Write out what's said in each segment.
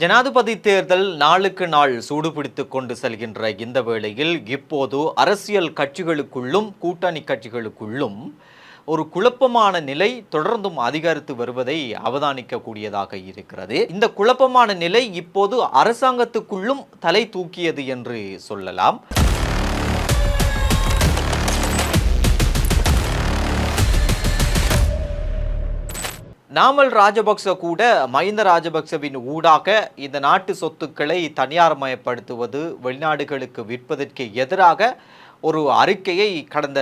ஜனாதிபதி தேர்தல் நாளுக்கு நாள் சூடுபிடித்து கொண்டு செல்கின்ற இந்த வேளையில் இப்போது அரசியல் கட்சிகளுக்குள்ளும் கூட்டணி கட்சிகளுக்குள்ளும் ஒரு குழப்பமான நிலை தொடர்ந்தும் அதிகரித்து வருவதை அவதானிக்கக்கூடியதாக இருக்கிறது. இந்த குழப்பமான நிலை இப்போது அரசாங்கத்துக்குள்ளும் தலை தூக்கியது என்று சொல்லலாம். நாமல் ராஜபக்ச கூட மஹிந்த ராஜபக்சவின் ஊடாக இந்த நாட்டு சொத்துக்களை தனியார்மயப்படுத்துவது வெளிநாடுகளுக்கு விற்பதற்கு எதிராக ஒரு அறிக்கையை கடந்த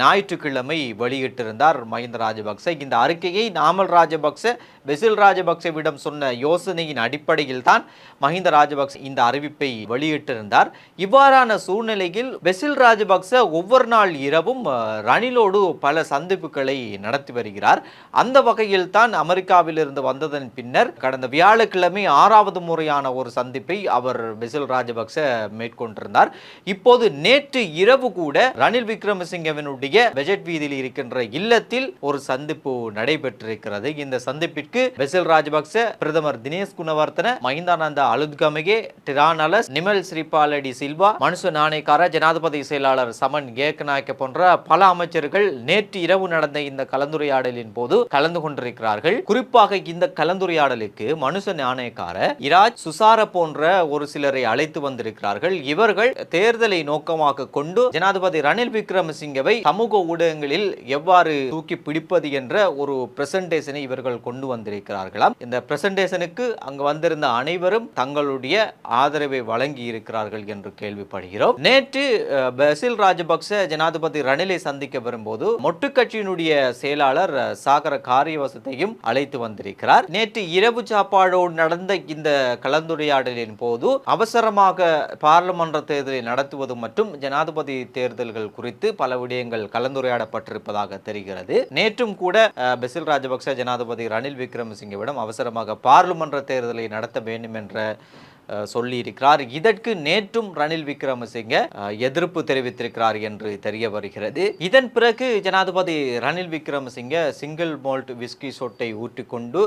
ஞாயிற்றுக்கிழமை வெளியிட்டிருந்தார் மஹிந்த ராஜபக்ச. இந்த அறிக்கையை நாமல் ராஜபக்ச பெசில் ராஜபக்சவிடம் சொன்ன யோசனையின் அடிப்படையில் தான் மஹிந்த ராஜபக்ச இந்த அறிவிப்பை வெளியிட்டிருந்தார். இவ்வாறான சூழ்நிலையில் பெசில் ராஜபக்ச ஒவ்வொரு நாள் இரவும் ரணிலோடு பல சந்திப்புகளை நடத்தி வருகிறார். அந்த வகையில் தான் அமெரிக்காவிலிருந்து வந்ததன் பின்னர் கடந்த வியாழக்கிழமை ஆறாவது முறையான ஒரு சந்திப்பை அவர் பெசில் ராஜபக்ச மேற்கொண்டிருந்தார். இப்போது நேற்று இரவு கூட ரணில் விக்ரமசிங்கவினுடைய பட்ஜெட் வீதியில் இருக்கின்ற இல்லத்தில் ஒரு சந்திப்பு நடைபெற்றிருக்கிறது. இந்த சந்திப்பிற்கு பெசில் ராஜபக்ச பிரதமர் தினேஷ் குணவர்த்தன மஹிந்தானந்த அலுத்கமகே டிரானலஸ் நிமல் ஸ்ரீபாலடி சில்வா மனுஷ நாணயக்கார ஜனாதிபதி செயலாளர் சமன் ஏக்கநாயக்க போன்ற பல அமைச்சர்கள் நேற்று இரவு நடந்த இந்த கலந்துரையாடலின் போது கலந்து கொண்டிருக்கிறார்கள். குறிப்பாக இந்த கலந்துரையாடலுக்கு மனுஷ நாணயக்கார இராஜ் சுசார போன்ற ஒரு சிலரை அழைத்து வந்திருக்கிறார்கள். இவர்கள் தேர்தலை நோக்கமாக கொண்டு ஜனாதிபதி ரணில் விக்ரமசிங்கவை சமூக ஊடகங்களில் எவ்வாறு தூக்கி பிடிப்பது என்ற ஒரு பிரசன்டேஷனை இவர்கள் கொண்டு வந்திருக்கிறார்களாம். இந்த பிரசன்டேஷனுக்கு அங்கு வந்திருந்த அனைவரும் தங்களுடைய ஆதரவை வழங்கி இருக்கிறார்கள் என்று கேள்விப்படுகிறோம். நேற்று பசில் ராஜபக்ச ஜனாதிபதி ரணிலை சந்திக்க வரும்போது மொட்டு கட்சியினுடைய செயலாளர் சாகர காரியவசத்தையும் அழைத்து வந்திருக்கிறார். நேற்று இரவு சாப்பாடோடு நடந்த இந்த கலந்துரையாடலின் போது அவசரமாக பாராளுமன்ற தேர்தலை நடத்துவது மற்றும் ஜனாதிபதி தேர்தல்கள் குறித்து பல விடயங்கள் கலந்துரையாடப்பட்டிருப்பதாக தெரிகிறது. நேற்றும் கூட பெசில் ராஜபக்ச ஜனாதிபதி ரணில் விக்ரமசிங்கவிடம் அவசரமாக பாராளுமன்ற தேர்தலை நடத்த வேண்டும் என்ற சொல்லியிருக்கிறார். இதற்கு நேற்றும் ரணில் விக்ரமசிங்க எதிர்ப்பு தெரிவித்திருக்கிறார் என்று தெரிய வருகிறது. இதன் பிறகு ஜனாதிபதி Ranil Wickremesinghe single malt whisky சொட்டை ஊற்றிக்கொண்டு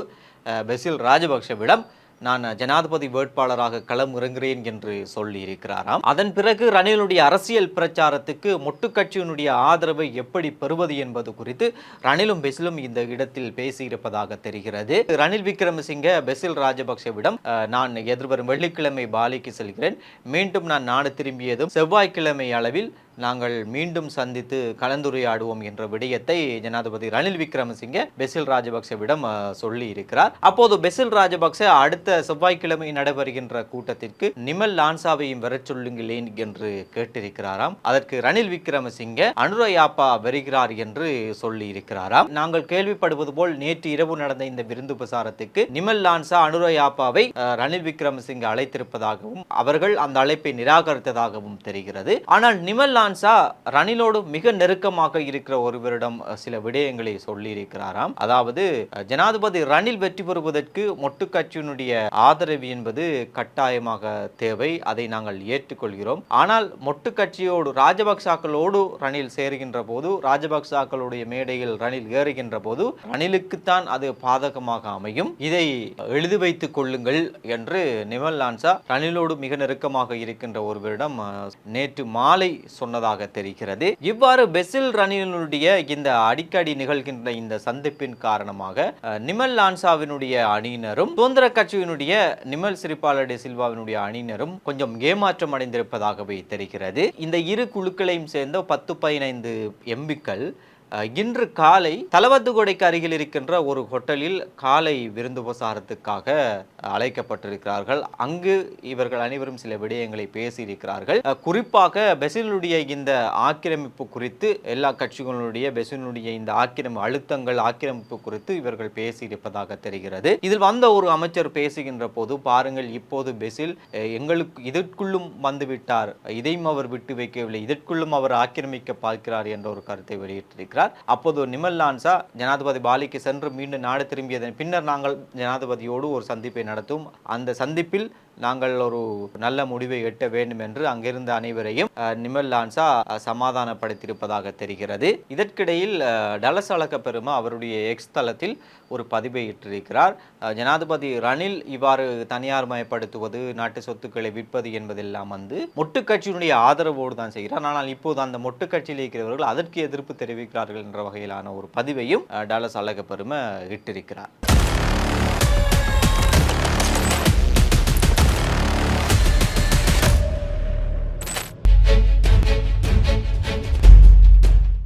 பெசில் ராஜபக்சவிடம் நான் ஜனாதிபதி வேட்பாளராக களம் இறங்குகிறேன் என்று சொல்லி இருக்கிறாராம். அதன் பிறகு ரணிலுடைய அரசியல் பிரச்சாரத்துக்கு மொட்டு கட்சியினுடைய ஆதரவை எப்படி பெறுவது என்பது குறித்து ரணிலும் பெசிலும் இந்த இடத்தில் பேசியிருப்பதாக தெரிகிறது. ரணில் விக்ரமசிங்க பெசில் ராஜபக்சேவிடம் நான் எதிர்வரும் வெள்ளிக்கிழமை பாலிக்கு செல்கிறேன். மீண்டும் நான் நாடு திரும்பியதும் செவ்வாய்க்கிழமை அளவில் நாங்கள் மீண்டும் சந்தித்து கலந்துரையாடுவோம் என்ற விடயத்தை ஜனாதிபதி ரணில் விக்ரமசிங்க பெசில் ராஜபக்சவிடம் சொல்லி இருக்கிறார் அப்போது பெசில் ராஜபக்ச அடுத்த செவ்வாய்க்கிழமை நடைபெறுகின்ற கூட்டத்திற்கு நிமல் லான்சாவையும் வரச் சொல்லுங்களேன் என்று கேட்டிருக்கிறாராம். அதற்கு ரணில் விக்ரமசிங்க அனுரயாப்பா வருகிறார் என்று சொல்லி இருக்கிறாராம் நாங்கள் கேள்விப்படுவது போல் நேற்று இரவு நடந்த இந்த விருந்து பிரசாரத்துக்கு நிமல் லான்சா அனுரயாப்பாவை ரணில் விக்ரமசிங்க அழைத்திருப்பதாகவும் அவர்கள் அந்த அழைப்பை நிராகரித்ததாகவும் தெரிகிறது. ஆனால் நிமல் லான்சா ரணிலோடு மிக நெருக்கமாக இருக்கிற ஒருவரிடம் சில விடயங்களை சொல்லி இருக்கிறாராம் அதாவது ஜனாதிபதி ரணில் வெற்றி பெறுவதற்கு மொட்டு கட்சியினுடைய ஆதரவு என்பது கட்டாயமாக தேவை. அதை நாங்கள் ஏற்றுக்கொள்கிறோம். ஆனால் மொட்டு கட்சியோடு ராஜபக்சாக்களோடு ரணில் சேருகின்ற போது ராஜபக்சாக்களுடைய மேடையில் ரணில் ஏறுகின்ற போது ரணிலுக்குத்தான் அது பாதகமாக அமையும். இதை எழுதி வைத்துக் கொள்ளுங்கள் என்று நிமல் லான்சா ரணிலோடு மிக நெருக்கமாக இருக்கின்ற ஒருவரிடம் நேற்று மாலை சொன்ன சொன்னதாக தெரிகிறது. இவ்வாறு பெசில் ரணிலுடைய இந்த அடிக்கடி நிகழ்கின்ற இந்த சந்திப்பின் காரணமாக நிமல் லான்சாவினுடைய அணியினரும் சுதந்திர கட்சியினுடைய நிமல் சிறிபாலடி சில்வாவினுடைய அணியினரும் கொஞ்சம் ஏமாற்றம் அடைந்திருப்பதாகவே தெரிகிறது. இந்த இரு குழுக்களையும் சேர்ந்த பத்து பதினைந்து எம்பிக்கள் இன்று காலை தலவத்துகொடைக்கு அருகில் இருக்கின்ற ஒரு ஹோட்டலில் காலை விருந்து உபசாரத்துக்காக அழைக்கப்பட்டிருக்கிறார்கள். அங்கு இவர்கள் அனைவரும் சில விடயங்களை பேசியிருக்கிறார்கள். குறிப்பாக பெசிலுடைய இந்த ஆக்கிரமிப்பு குறித்து எல்லா கட்சிகளுடைய பெசிலுடைய இந்த ஆக்கிரமி அழுத்தங்கள் ஆக்கிரமிப்பு குறித்து இவர்கள் பேசியிருப்பதாக தெரிகிறது. இதில் வந்த ஒரு அமைச்சர் பேசுகின்ற போது பாருங்கள் இப்போது பெசில் எங்களுக்கு இதற்குள்ளும் வந்துவிட்டார் இதையும் அவர் விட்டு வைக்கவில்லை. இதற்குள்ளும் அவர் ஆக்கிரமிக்க பார்க்கிறார் என்ற ஒரு கருத்தை வெளியிட்டிருக்கிறார். இட்டிருக்கிறார் அப்போது நிமல் லான்சா ஜனாதிபதி பாலிக்கு சென்று மீண்டும் நாடு திரும்பியதன் பின்னர் நாங்கள் ஜனாதிபதியோடு ஒரு சந்திப்பை நடத்தும். அந்த சந்திப்பில் நாங்கள் ஒரு நல்ல முடிவை எட்ட வேண்டும் என்று அங்கிருந்த அனைவரையும் நிமல் லான்சா சமாதானப்படுத்தியிருப்பதாக தெரிகிறது. இதற்கிடையில் டலஸ் அழக பெருமா அவருடைய எக்ஸ் தளத்தில் ஒரு பதிவை இட்டிருக்கிறார். ஜனாதிபதி ரணில் இவ்வாறு தனியார் மயப்படுத்துவது நாட்டு சொத்துக்களை விற்பது என்பதெல்லாம் வந்து மொட்டுக்கட்சியினுடைய ஆதரவோடு தான் செய்கிறார். ஆனால் இப்போது அந்த மொட்டுக்கட்சியில் இருக்கிறவர்கள் அதற்கு எதிர்ப்பு தெரிவிக்கிறார்கள் என்ற வகையிலான ஒரு பதிவையும் டலஸ் அழக பெருமை இட்டிருக்கிறார்.